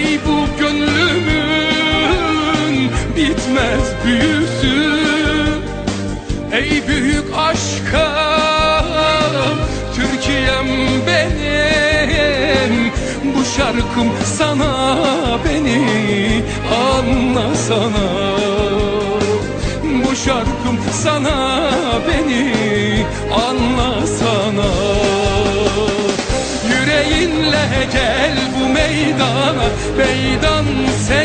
Ey bu gönlümün bitmez büyüsü. Ey büyük aşka Türkiye'm benim. Bu şarkım sana beni meydana Meydan senin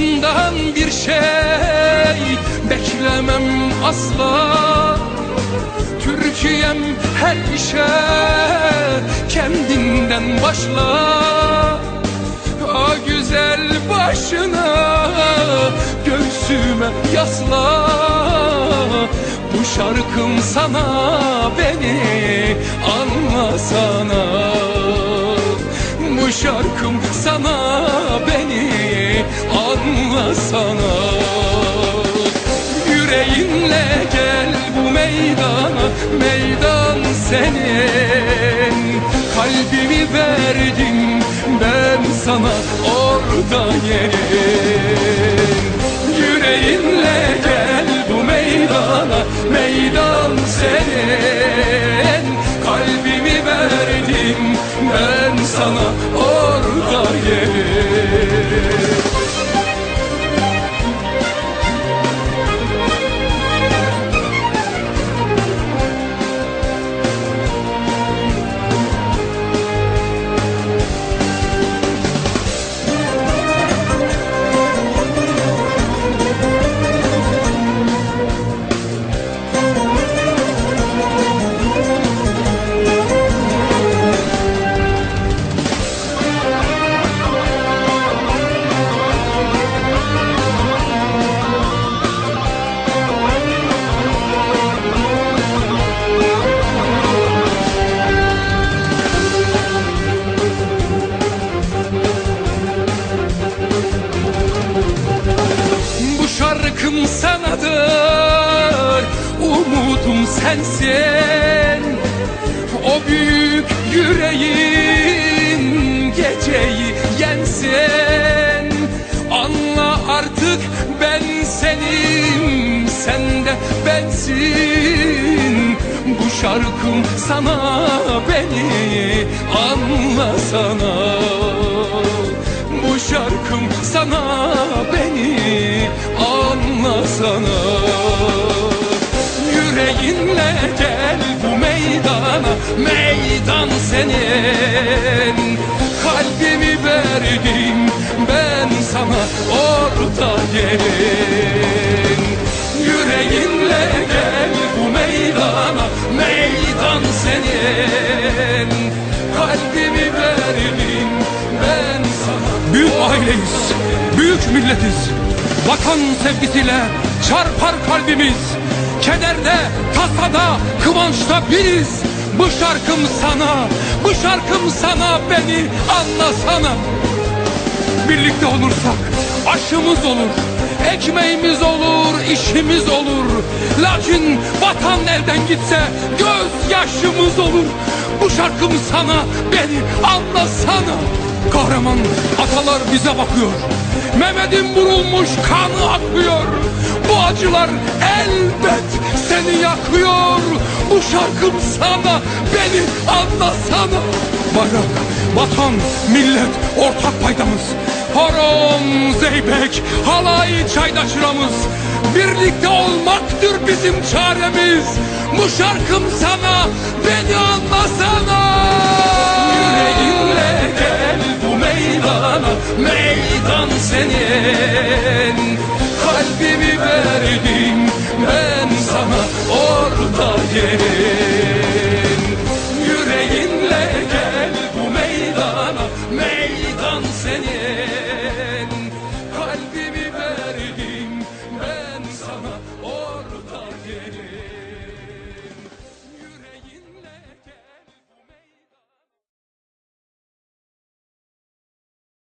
Başkasından bir şey beklemem asla. Türkiye'm her işe kendinden başla. O güzel başına göğsüme yasla. Bu şarkım sana beni anlasana bu şarkım sana beni anlasana Yüreğinle gel bu meydana Meydan senin. Kalbimi verdim ben sana orada yerin Umudum sensin. O büyük yüreğin Geceyi yensin. Anla artık ben senim Sen de bensin. Bu şarkım sana beni anlasana bu şarkım sana beni anlasana sana orada gelin Yüreğinle gel bu meydana Meydan senin Kalbimi verdim ben sana Büyük aileyiz, büyük milletiz. Vatan sevgisiyle çarpar kalbimiz. Kederde, tasada, kıvançta biriz. Bu şarkım sana, bu şarkım sana beni anlasana. Birlikte olursak aşımız olur, ekmeğimiz olur, işimiz olur. Lakin vatan elden gitse göz yaşımız olur. Bu şarkım sana beni anlasana. Kahraman atalar bize bakıyor. Mehmet'in vurulmuş kanı akıyor. Bu acılar elbet seni yakıyor. Bu şarkım sana beni anlasana. Bayrak, vatan, millet ortak paydamız. Horon, zeybek, halay, çaydaşıramız. Birlikte olmaktır bizim çaremiz. Bu şarkım sana beni anlasana Meydan senin Kalbimi verdim